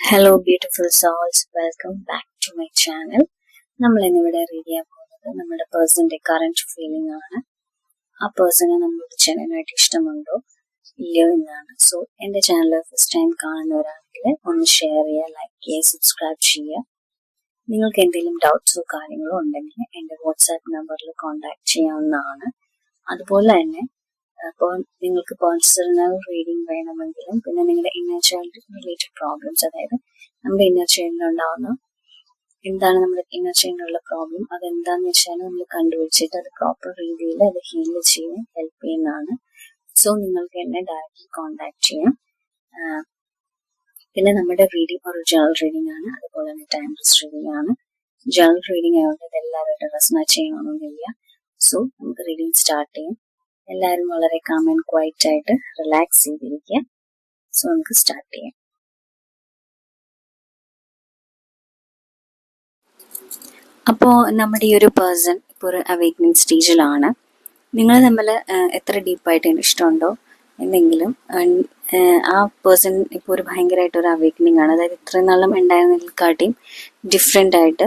Hello beautiful souls welcome back to my channel നമ്മൾ ഇന്നിവിടെ read ചെയ്യാൻ പോകുന്നത് നമ്മുടെ പേഴ്സന്റെ കറന്റ് ഫീലിംഗ് ആണ്. ആ പേഴ്സണെ നമ്മളോട് ജനനായിട്ട് ഇഷ്ടമുണ്ടോ? ഇല്ലയോ എന്നാണ്. സോ എന്റെ ചാനൽ ഫസ്റ്റ് ടൈം കാണുന്നവരാണെങ്കിൽ ഒന്ന് ഷെയർ ചെയ്യുക ലൈക്ക് ചെയ്യുക സബ്സ്ക്രൈബ് ചെയ്യുക. നിങ്ങൾക്ക് എന്തെങ്കിലും ഡൗട്ട്സോ കാര്യങ്ങളോ ഉണ്ടെങ്കിൽ എന്റെ വാട്സാപ്പ് നമ്പറിൽ കോൺടാക്ട് ചെയ്യാവുന്നതാണ്. അതുപോലെ തന്നെ നിങ്ങൾക്ക് പേഴ്സണൽ റീഡിംഗ് വേണമെങ്കിലും പിന്നെ നിങ്ങളുടെ ഇന്നർ ചൈൽഡ് റിലേറ്റഡ് പ്രോബ്ലംസ് അതായത് നമ്മുടെ ഇന്നർ ചൈൽഡിൽ ഉണ്ടാവുന്ന എന്താണ് നമ്മുടെ ഇന്നർ ചൈൽഡിലുള്ള പ്രോബ്ലം അതെന്താന്ന് വെച്ചാൽ നമ്മൾ കണ്ടുപിടിച്ചിട്ട് അത് പ്രോപ്പർ രീതിയിൽ അത് ഹീൽ ചെയ്യാൻ ഹെൽപ്പ് ചെയ്യുന്നതാണ്. സോ നിങ്ങൾക്ക് എന്നെ ഡയറക്റ്റ്ലി കോൺടാക്ട് ചെയ്യാം. പിന്നെ നമ്മുടെ റീഡിംഗ് ഒരു ജേണൽ റീഡിംഗ് ആണ്. അതുപോലെ തന്നെ ടൈംലെസ് റീഡിംഗ് ആണ്. ജേണൽ റീഡിംഗ് ആയതുകൊണ്ട് ഇത് എല്ലാവരുടെ റെസ്മേറ്റ് ചെയ്യണമെന്നില്ല. സോ നമുക്ക് റീഡിംഗ് സ്റ്റാർട്ട് ചെയ്യാം. എല്ലാവരും വളരെ കാം ആൻഡ് ക്വൈറ്റ് ആയിട്ട് റിലാക്സ് ചെയ്തിരിക്കുക. സോ നമുക്ക് സ്റ്റാർട്ട് ചെയ്യാം. അപ്പോൾ നമ്മുടെ ഈ ഒരു പേഴ്സൺ ഇപ്പോൾ ഒരു അവേക്കനിങ് സ്റ്റേജിലാണ് നിങ്ങൾ തമ്മിൽ എത്ര ഡീപ്പായിട്ട് ഇഷ്ടമുണ്ടോ? ആഹ് ആ പേഴ്സൺ ഇപ്പോൾ ഒരു ഭയങ്കരമായിട്ട് ഒരു അവേക്കനിങ് ആണ്. അതായത് ഇത്രയും നാളും ഉണ്ടായിരുന്നതിനെക്കാട്ടിയും ഡിഫറെന്റ് ആയിട്ട്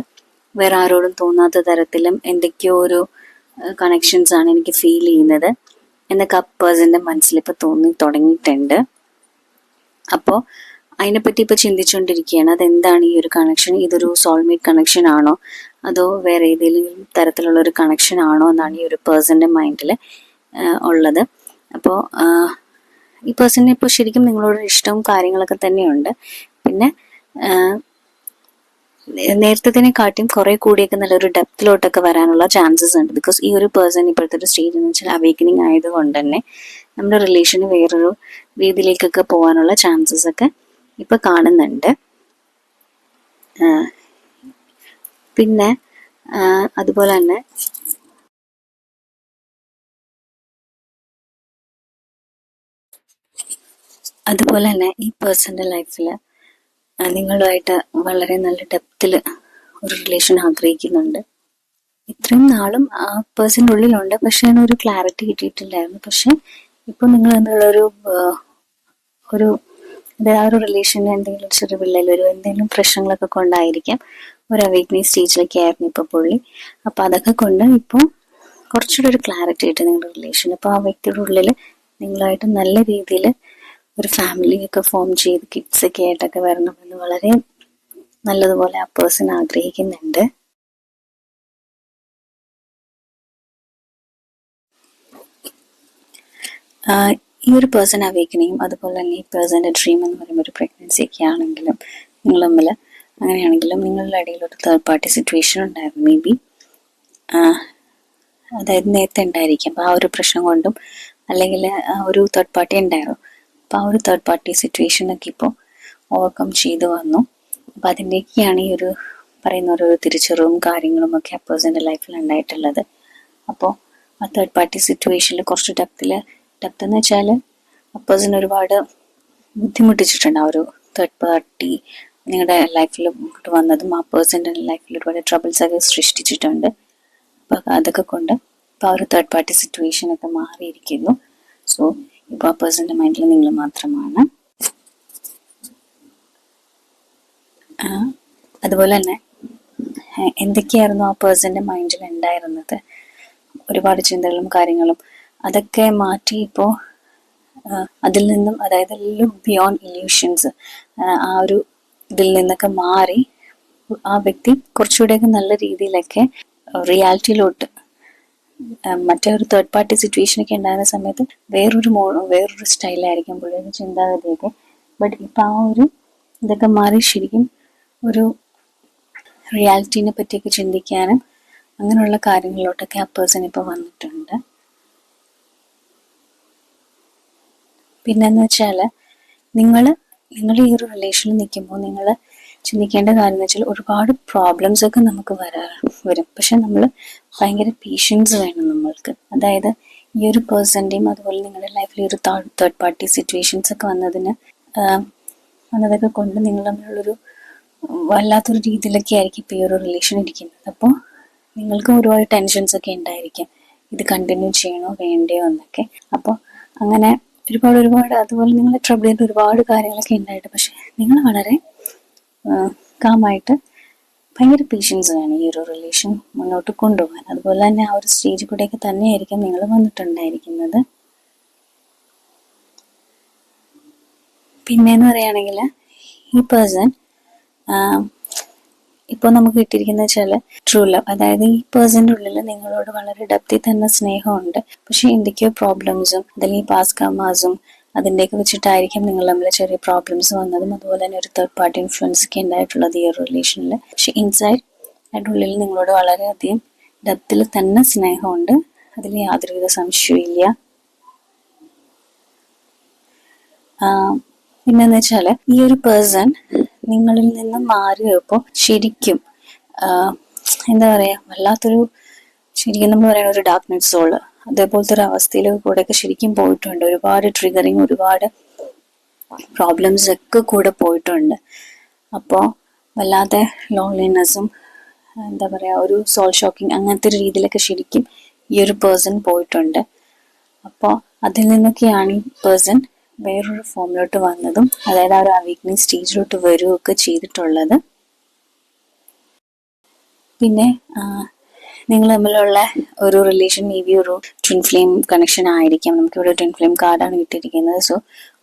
വേറെ ആരോടും തോന്നാത്ത തരത്തിലും എന്തൊക്കെയോ ഒരു കണക്ഷൻസ് ആണ് എനിക്ക് ഫീൽ ചെയ്യുന്നത്. എന്നൊക്കെ ആ പേഴ്സന്റെ മനസ്സിൽ ഇപ്പോൾ തോന്നി തുടങ്ങിയിട്ടുണ്ട്. അപ്പോൾ അതിനെപ്പറ്റി ഇപ്പോൾ ചിന്തിച്ചുകൊണ്ടിരിക്കുകയാണ് അതെന്താണ് ഈ ഒരു കണക്ഷൻ ഇതൊരു സോൾമേറ്റ് കണക്ഷൻ ആണോ? അതോ വേറെ ഏതെങ്കിലും തരത്തിലുള്ള ഒരു കണക്ഷൻ ആണോ എന്നാണ് ഈ ഒരു പേഴ്സന്റെ മൈൻഡിൽ ഉള്ളത്. അപ്പോൾ ഈ പേഴ്സണിന് ഇപ്പോൾ ശരിക്കും നിങ്ങളോട് ഇഷ്ടവും കാര്യങ്ങളൊക്കെ തന്നെയുണ്ട്. പിന്നെ ആഹ് തന്നെ കാട്ടിയും കുറെ കൂടിയൊക്കെ നല്ലൊരു ഡെപ്തിലോട്ടൊക്കെ വരാനുള്ള ചാൻസസ് ഉണ്ട്. ബിക്കോസ് ഈ ഒരു പേഴ്സൺ ഇപ്പോഴത്തെ ഒരു സ്റ്റേജ് എന്ന് വെച്ചാൽ അവേക്കനിങ് ആയതുകൊണ്ട് തന്നെ നമ്മുടെ റിലേഷന് വേറൊരു രീതിയിലേക്കൊക്കെ പോകാനുള്ള ചാൻസസ് ഒക്കെ ഇപ്പൊ കാണുന്നുണ്ട്. പിന്നെ അതുപോലെ തന്നെ അതുപോലെ തന്നെ ഈ പേഴ്സന്റെ ലൈഫിൽ നിങ്ങളുമായിട്ട് വളരെ നല്ല ഡെപ്തിൽ ഒരു റിലേഷൻ ആഗ്രഹിക്കുന്നുണ്ട്. ഇത്രയും നാളും ആ പേഴ്സൺ ഉള്ളിലുണ്ട്. പക്ഷെ ഒരു ക്ലാരിറ്റി കിട്ടിയിട്ടില്ലായിരുന്നു. പക്ഷെ ഇപ്പൊ നിങ്ങൾ എന്നുള്ളൊരു ഒരു അതായത് ആ ഒരു റിലേഷന് എന്തെങ്കിലും ചെറിയ വിള്ളൽ ഒരു എന്തെങ്കിലും പ്രശ്നങ്ങളൊക്കെ കൊണ്ടായിരിക്കാം ഒരു അവേക്കനിങ് സ്റ്റേജിലൊക്കെ ആയിരുന്നു ഇപ്പൊ പുള്ളി. അപ്പൊ അതൊക്കെ കൊണ്ട് ഇപ്പോൾ കുറച്ചുകൂടെ ഒരു ക്ലാരിറ്റി ആയിട്ട് നിങ്ങളുടെ റിലേഷൻ അപ്പൊ ആ വ്യക്തിയുടെ ഉള്ളിൽ നിങ്ങളായിട്ട് നല്ല രീതിയിൽ ഒരു ഫാമിലി ഒക്കെ ഫോം ചെയ്ത് കിഡ്സ് ഒക്കെ ആയിട്ടൊക്കെ വരണമെന്ന് വളരെ നല്ലതുപോലെ ആ പേഴ്സൺ ആഗ്രഹിക്കുന്നുണ്ട്. ഈ ഒരു പേഴ്സൺ അവേക്കനെയും അതുപോലെ തന്നെ ഈ പേഴ്സന്റെ ഡ്രീം എന്ന് പറയുമ്പോൾ ഒരു പ്രഗ്നൻസി ഒക്കെ ആണെങ്കിലും നിങ്ങൾ തമ്മിൽ അങ്ങനെയാണെങ്കിലും നിങ്ങളുടെ ഇടയിൽ ഒരു തേർഡ് പാർട്ടി സിറ്റുവേഷൻ ഉണ്ടായിരുന്നു മേ ബി അതായത് നേരത്തെ ഉണ്ടായിരിക്കും. അപ്പോൾ ആ ഒരു പ്രശ്നം കൊണ്ടും അല്ലെങ്കിൽ ഒരു തേർഡ് പാർട്ടി ഉണ്ടായിരുന്നു. അപ്പോൾ ആ ഒരു തേർഡ് പാർട്ടി സിറ്റുവേഷനൊക്കെ ഇപ്പോൾ ഓവർകം ചെയ്തു വന്നു. അപ്പം അതിന്റെയൊക്കെയാണ് ഈ ഒരു പറയുന്ന ഒരു തിരിച്ചറിവും കാര്യങ്ങളും ഒക്കെ അപ്പേഴ്സിന്റെ പേഴ്സന്റെ ലൈഫിൽ ഉണ്ടായിട്ടുള്ളത്. അപ്പോൾ ആ തേർഡ് പാർട്ടി സിറ്റുവേഷനിൽ കുറച്ച് ഡെപ്തിൽ ഡെപ്ത് എന്ന് വെച്ചാൽ അപ്പേഴ്സിന് ഒരുപാട് ബുദ്ധിമുട്ടിച്ചിട്ടുണ്ട് ആ ഒരു തേർഡ് പാർട്ടി നിങ്ങളുടെ ലൈഫിൽ വന്നതും ആ പേഴ്സന്റെ ലൈഫിൽ ഒരുപാട് ട്രബിൾസ് ഒക്കെ സൃഷ്ടിച്ചിട്ടുണ്ട്. അപ്പോൾ അതൊക്കെ കൊണ്ട് ഇപ്പോൾ ആ ഒരു തേർഡ് പാർട്ടി സിറ്റുവേഷൻ ഒക്കെ മാറിയിരിക്കുന്നു. സോ ഇപ്പോൾ ആ പേഴ്സന്റെ മൈൻഡിൽ നിങ്ങൾ മാത്രമാണ്. അതുപോലെ തന്നെ എന്തൊക്കെയായിരുന്നു ആ പേഴ്സന്റെ മൈൻഡിൽ ഉണ്ടായിരുന്നത്? ഒരുപാട് ചിന്തകളും കാര്യങ്ങളും. അതൊക്കെ മാറ്റി ഇപ്പോൾ അതിൽ നിന്നും അതായത് ലുക്ക് ബിയോണ്ട് ഇല്യൂഷൻസ് ആ ഒരു ഇതിൽ നിന്നൊക്കെ മാറി ആ വ്യക്തി കുറച്ചുകൂടെയൊക്കെ നല്ല രീതിയിലൊക്കെ റിയാലിറ്റിയിലോട്ട് മറ്റേ ഒരു തേർഡ് പാർട്ടി സിറ്റുവേഷൻ ഒക്കെ ഉണ്ടായിരുന്ന സമയത്ത് വേറൊരു മോ വേറൊരു സ്റ്റൈലായിരിക്കും പുള്ളിയുടെ ചിന്താഗതിയൊക്കെ. ബട്ട് ഇപ്പം ആ ഒരു ഇതൊക്കെ മാറി ശരിക്കും ഒരു റിയാലിറ്റീനെ പറ്റിയൊക്കെ ചിന്തിക്കാനും അങ്ങനെയുള്ള കാര്യങ്ങളിലോട്ടൊക്കെ ആ പേഴ്സൺ ഇപ്പോൾ വന്നിട്ടുണ്ട്. പിന്നെന്ന് വെച്ചാൽ നിങ്ങൾ നിങ്ങളുടെ ഈ ഒരു റിലേഷനിൽ നിൽക്കുമ്പോൾ നിങ്ങൾ ചിന്തിക്കേണ്ട കാര്യം എന്ന് വെച്ചാൽ ഒരുപാട് പ്രോബ്ലംസ് ഒക്കെ നമുക്ക് വരാ വരും. പക്ഷെ നമ്മൾ ഭയങ്കര പേഷ്യൻസ് വേണം നമ്മൾക്ക്. അതായത് ഈ ഒരു പേഴ്സന്റെയും അതുപോലെ നിങ്ങളുടെ ലൈഫിൽ ഒരു തേർഡ് പാർട്ടി സിറ്റുവേഷൻസ് ഒക്കെ വന്നതിന് വന്നതൊക്കെ കൊണ്ട് നിങ്ങൾ തമ്മിലുള്ളൊരു വല്ലാത്തൊരു രീതിയിലൊക്കെ ആയിരിക്കും ഇപ്പോൾ ഈ ഒരു റിലേഷൻ ഇരിക്കുന്നത്. അപ്പോൾ നിങ്ങൾക്ക് ഒരുപാട് ടെൻഷൻസ് ഒക്കെ ഉണ്ടായിരിക്കും. ഇത് കണ്ടിന്യൂ ചെയ്യണോ വേണ്ടയോ എന്നൊക്കെ. അപ്പോൾ അങ്ങനെ ഒരുപാട് ഒരുപാട് അതുപോലെ നിങ്ങളെ ട്രബിൾ ചെയ്യുന്ന ഒരുപാട് കാര്യങ്ങളൊക്കെ ഉണ്ടായിട്ട് പക്ഷെ നിങ്ങൾ വളരെ കാമായിട്ട് ഭയങ്കര പേഷ്യൻസ് വേണം ഈ ഒരു റിലേഷൻ മുന്നോട്ട് കൊണ്ടുപോകാൻ. അതുപോലെ തന്നെ ആ ഒരു സ്റ്റേജിൽ കൂടെയൊക്കെ തന്നെയായിരിക്കും നിങ്ങൾ വന്നിട്ടുണ്ടായിരിക്കുന്നത്. പിന്നെയെന്ന് പറയുകയാണെങ്കിൽ ഈ പേഴ്സൺ ഇപ്പോൾ നമുക്ക് കിട്ടിയിരിക്കുന്ന വെച്ചാൽ ട്രൂ ലവ് അതായത് ഈ പേഴ്സന്റെ ഉള്ളിൽ നിങ്ങളോട് വളരെ ഡെപ്തി തന്നെ സ്നേഹമുണ്ട്. പക്ഷേ എന്തൊക്കെയോ പ്രോബ്ലംസും അതല്ലെങ്കിൽ പാസ് കമാസും അതിന്റെയൊക്കെ വെച്ചിട്ടായിരിക്കും നിങ്ങൾ തമ്മിൽ ചെറിയ പ്രോബ്ലംസ് വന്നതും അതുപോലെ തന്നെ ഒരു തേർഡ് പാർട്ടി ഇൻഫ്ലുവൻസ് ഒക്കെ ഉണ്ടായിട്ടുള്ളത് ഈ ഒരു റിലേഷനിൽ പക്ഷെ ഇൻസൈഡ് അതിന്റെ ഉള്ളിൽ നിങ്ങളോട് വളരെയധികം ഡെപ്തിൽ തന്നെ സ്നേഹമുണ്ട്. അതിൽ യാതൊരുവിധ സംശയവും ഇല്ല. പിന്നെന്ന് വെച്ചാൽ ഈ ഒരു പേഴ്സൺ നിങ്ങളിൽ നിന്ന് മാറി പോയപ്പോൾ ശരിക്കും എന്താ പറയാ വല്ലാത്തൊരു ശരിക്കും നമ്മൾ പറയുന്ന ഒരു ഡാർക്ക് നൈറ്റ് സോൾ അതേപോലത്തെ ഒരു അവസ്ഥയിൽ കൂടെയൊക്കെ ശരിക്കും പോയിട്ടുണ്ട്. ഒരുപാട് ട്രിഗറിങ് ഒരുപാട് പ്രോബ്ലംസ് ഒക്കെ കൂടെ പോയിട്ടുണ്ട്. അപ്പോൾ വല്ലാതെ ലോൺലിനെസ്സും എന്താ പറയുക ഒരു സോൾ ഷോക്കിംഗ് അങ്ങനത്തെ ഒരു രീതിയിലൊക്കെ ശരിക്കും ഈ ഒരു പേഴ്സൺ പോയിട്ടുണ്ട്. അപ്പോൾ അതിൽ നിന്നൊക്കെയാണ് ഈ പേഴ്സൺ വേറൊരു ഫോമിലോട്ട് വന്നതും അതായത് ആ ഒരു അവീക്നിങ് സ്റ്റേജിലോട്ട് വരികയൊക്കെ ചെയ്തിട്ടുള്ളത്. പിന്നെ നിങ്ങൾ തമ്മിലുള്ള ഒരു റിലേഷൻ മേ ബി ഒരു ട്വിൻ ഫ്ലെയിം കണക്ഷൻ ആയിരിക്കാം. നമുക്ക് ഇവിടെ ട്വിൻ ഫ്ലെയിം കാർഡാണ് കിട്ടിയിരിക്കുന്നത്. സോ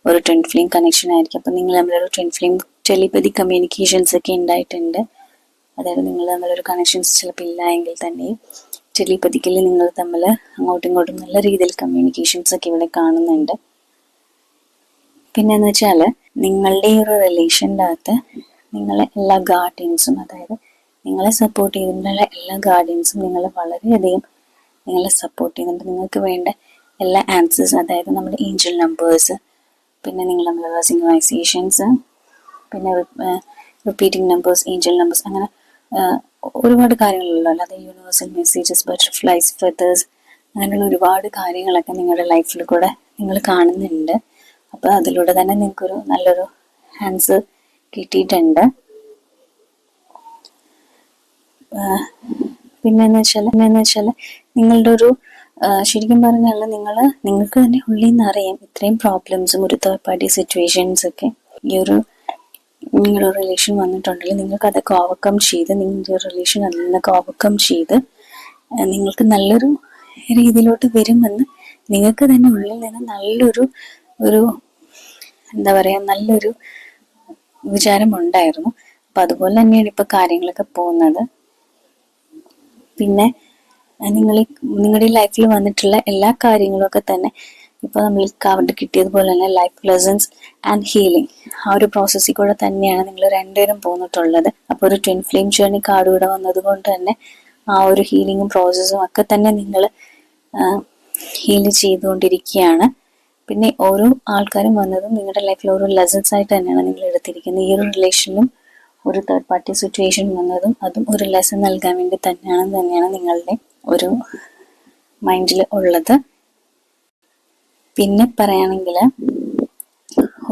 ഒരു ട്വിൻ ഫ്ലെയിം കണക്ഷൻ ആയിരിക്കും. അപ്പം നിങ്ങൾ തമ്മിലൊരു ട്വിൻ ഫ്ലെയിം ടെലിപ്പതി കമ്മ്യൂണിക്കേഷൻസ് ഒക്കെ ഉണ്ടായിട്ടുണ്ട്. അതായത് നിങ്ങൾ തമ്മിലൊരു കണക്ഷൻസ് ചിലപ്പോൾ ഇല്ല എങ്കിൽ തന്നെയും ടെലിപ്പതിക്കലി നിങ്ങൾ തമ്മിൽ അങ്ങോട്ടും ഇങ്ങോട്ടും നല്ല രീതിയിൽ കമ്മ്യൂണിക്കേഷൻസ് ഒക്കെ ഇവിടെ കാണുന്നുണ്ട്. പിന്നെന്ന് വെച്ചാൽ നിങ്ങളുടെ ഈ ഒരു റിലേഷന്റെ അകത്ത് നിങ്ങളെ എല്ലാ ഗാർഡിയൻസും അതായത് നിങ്ങളെ സപ്പോർട്ട് ചെയ്തിട്ടുള്ള എല്ലാ ഗാർഡിയൻസും നിങ്ങളെ വളരെയധികം നിങ്ങളെ സപ്പോർട്ട് ചെയ്യുന്നുണ്ട്. നിങ്ങൾക്ക് വേണ്ട എല്ലാ ആൻസേഴ്സും അതായത് നമ്മുടെ ഏഞ്ചൽ നമ്പേഴ്സ് പിന്നെ നമ്മളുള്ള സിംഗറൈസേഷൻസ് പിന്നെ റിപ്പീറ്റിംഗ് നമ്പേഴ്സ് ഏഞ്ചൽ നമ്പേഴ്സ് അങ്ങനെ ഒരുപാട് കാര്യങ്ങളുള്ളൂ അല്ലാതെ യൂണിവേഴ്സൽ മെസ്സേജസ് ബട്ടർഫ്ലൈസ് ഫെതേഴ്സ് അങ്ങനെയുള്ള ഒരുപാട് കാര്യങ്ങളൊക്കെ നിങ്ങളുടെ ലൈഫിൽ കൂടെ നിങ്ങൾ കാണുന്നുണ്ട്. അപ്പോൾ അതിലൂടെ തന്നെ നിങ്ങൾക്കൊരു നല്ലൊരു ആൻസർ കിട്ടിയിട്ടുണ്ട്. പിന്നെന്ന് വെച്ചാൽ പിന്നെന്ന് വെച്ചാൽ നിങ്ങളുടെ ഒരു ശരിക്കും പറഞ്ഞാൽ നിങ്ങൾ നിങ്ങൾക്ക് തന്നെ ഉള്ളിൽ നിന്ന് അറിയാം ഇത്രയും പ്രോബ്ലംസും ഒരു തേർഡ് പാർട്ടി സിറ്റുവേഷൻസ് ഒക്കെ. ഈ ഒരു നിങ്ങളൊരു റിലേഷൻ വന്നിട്ടുണ്ടെങ്കിൽ നിങ്ങൾക്ക് അതൊക്കെ ഓവർകം ചെയ്ത് നിങ്ങളുടെ റിലേഷൻ അതിൽ നിന്നൊക്കെ ഓവർകം ചെയ്ത് നിങ്ങൾക്ക് നല്ലൊരു രീതിയിലോട്ട് വരുമെന്ന് നിങ്ങൾക്ക് തന്നെ ഉള്ളിൽ നിന്ന് നല്ലൊരു ഒരു എന്താ പറയാ നല്ലൊരു വിചാരം ഉണ്ടായിരുന്നു അപ്പൊ അതുപോലെ തന്നെയാണ് ഇപ്പൊ കാര്യങ്ങളൊക്കെ പോകുന്നത്. പിന്നെ നിങ്ങൾ നിങ്ങളുടെ ലൈഫിൽ വന്നിട്ടുള്ള എല്ലാ കാര്യങ്ങളൊക്കെ തന്നെ ഇപ്പൊ നമ്മൾ കാർഡ് കിട്ടിയതുപോലെ തന്നെ ലൈഫ് ലെസൺസ് ആൻഡ് ഹീലിംഗ് ആ ഒരു പ്രോസസ്സിൽ കൂടെ തന്നെയാണ് നിങ്ങൾ രണ്ടുപേരും പോന്നിട്ടുള്ളത്. അപ്പോൾ ഒരു ട്വിൻ ഫ്ലെയിം ജേർണി കാർഡ് കൂടെ വന്നതുകൊണ്ട് തന്നെ ആ ഒരു ഹീലിംഗും പ്രോസസ്സും ഒക്കെ തന്നെ നിങ്ങൾ ഹീൽ ചെയ്തുകൊണ്ടിരിക്കുകയാണ്. പിന്നെ ഓരോ ആൾക്കാരും വന്നതും നിങ്ങളുടെ ലൈഫിൽ ഓരോ ലെസൺസ് ആയിട്ട് തന്നെയാണ് നിങ്ങൾ എടുത്തിരിക്കുന്നത്. ഈ ഒരു റിലേഷനിലും ഒരു തേർഡ് പാർട്ടി സിറ്റുവേഷൻ വന്നതും അതും ഒരു ലെസൺ നൽകാൻ വേണ്ടി തന്നെയാണ് തന്നെയാണ് നിങ്ങളുടെ ഒരു മൈൻഡിൽ ഉള്ളത്. പിന്നെ പറയുകയാണെങ്കിൽ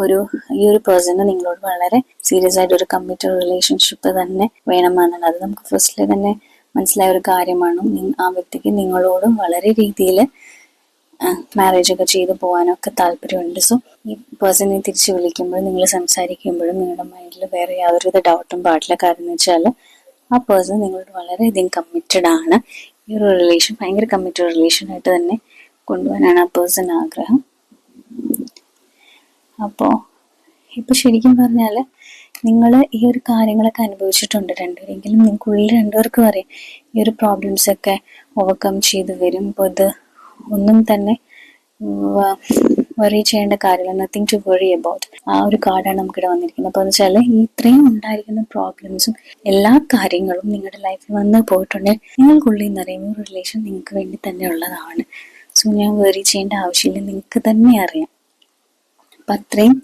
ഒരു ഈ ഒരു പേഴ്സണ് നിങ്ങളോട് വളരെ സീരിയസ് ആയിട്ട് ഒരു കമ്മിറ്റഡ് റിലേഷൻഷിപ്പ് തന്നെ വേണമെന്നാണ്. അത് നമുക്ക് ഫസ്റ്റിൽ തന്നെ മനസ്സിലായ ഒരു കാര്യമാണ്. ആ വ്യക്തിക്ക് നിങ്ങളോടും വളരെ രീതിയിൽ മാരേജ് ഒക്കെ ചെയ്തു പോകാനൊക്കെ താല്പര്യമുണ്ട്. സോ ഈ പേഴ്സണെ തിരിച്ച് വിളിക്കുമ്പോഴും നിങ്ങൾ സംസാരിക്കുമ്പോഴും നിങ്ങളുടെ മൈൻഡിൽ വേറെ യാതൊരുവിധ ഡൗട്ടും പാടില്ല. കാരണം എന്ന് വെച്ചാൽ ആ പേഴ്സൺ നിങ്ങളോട് വളരെയധികം കമ്മിറ്റഡ് ആണ്. ഈ ഒരു റിലേഷൻ ഭയങ്കര കമ്മിറ്റഡ് റിലേഷൻ ആയിട്ട് തന്നെ കൊണ്ടുപോകാനാണ് ആ പേഴ്സൺ ആഗ്രഹം. അപ്പോൾ ഇപ്പൊ ശരിക്കും പറഞ്ഞാൽ നിങ്ങൾ ഈ ഒരു കാര്യങ്ങളൊക്കെ അനുഭവിച്ചിട്ടുണ്ട് രണ്ടുപേരെങ്കിലും. നിങ്ങൾക്കുള്ളിൽ രണ്ടുപേർക്കും അറിയാം ഈ ഒരു പ്രോബ്ലംസ് ഒക്കെ ഓവർകം ചെയ്ത് വരും. ഇപ്പോൾ ഇത് ഒന്നും തന്നെ വറി ചെയ്യേണ്ട കാര്യമില്ല. നത്തിങ് ടു വറി അബൌട്ട് ആ ഒരു കാർഡാണ് നമുക്കിവിടെ വന്നിരിക്കുന്നത്. അപ്പോൾ എന്ന് വെച്ചാൽ ഈ ഇത്രയും ഉണ്ടായിരിക്കുന്ന പ്രോബ്ലംസും എല്ലാ കാര്യങ്ങളും നിങ്ങളുടെ ലൈഫിൽ വന്ന് പോയിട്ടുണ്ടെങ്കിൽ നിങ്ങൾക്കുള്ളിൽ നിന്ന് ഒരു റിലേഷൻ നിങ്ങൾക്ക് വേണ്ടി തന്നെ ഉള്ളതാണ്. സോ ഞാൻ വറി ചെയ്യേണ്ട ആവശ്യമില്ല. നിങ്ങൾക്ക് തന്നെ അറിയാം. അപ്പം അത്രയും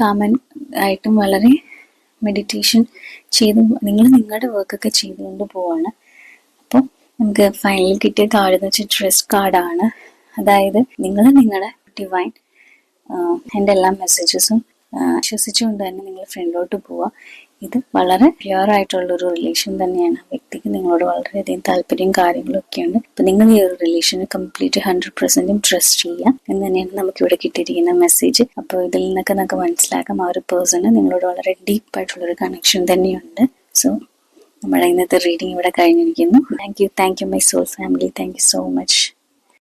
കാമൻ ആയിട്ടും വളരെ മെഡിറ്റേഷൻ ചെയ്ത് നിങ്ങൾ നിങ്ങളുടെ വർക്കൊക്കെ ചെയ്തുകൊണ്ട് പോവാണ്. നമുക്ക് ഫൈനലിൽ കിട്ടിയ കാർഡ് എന്ന് വെച്ചാൽ ട്രസ്റ്റ് കാർഡാണ് അതായത് നിങ്ങൾ നിങ്ങളുടെ ഡിവൈൻ എന്റെ എല്ലാ മെസ്സേജസും വിശ്വസിച്ചുകൊണ്ട് തന്നെ നിങ്ങൾ ഫ്രണ്ടിലോട്ട് പോവുക ഇത് വളരെ പ്യുവർ ആയിട്ടുള്ള ഒരു റിലേഷൻ തന്നെയാണ് വ്യക്തിക്ക് നിങ്ങളോട് വളരെയധികം താല്പര്യം കാര്യങ്ങളും ഒക്കെ ഉണ്ട് അപ്പൊ നിങ്ങൾ ഈ ഒരു റിലേഷനെ കംപ്ലീറ്റ് ഹൺഡ്രഡ് പെർസെന്റും ട്രസ്റ്റ് ചെയ്യുക എന്ന് തന്നെയാണ് നമുക്ക് ഇവിടെ കിട്ടിയിരിക്കുന്ന മെസ്സേജ് അപ്പോൾ ഇതിൽ നിന്നൊക്കെ നമുക്ക് മനസ്സിലാക്കാം. ആ ഒരു പേഴ്സണ് നിങ്ങളോട് വളരെ ഡീപ്പ് ആയിട്ടുള്ള ഒരു കണക്ഷൻ തന്നെയുണ്ട്. സോ നമ്മുടെ ഇന്നത്തെ റീഡിംഗ് ഇവിടെ കഴിഞ്ഞിരിക്കുന്നു. Thank you thank you my soul family thank you so much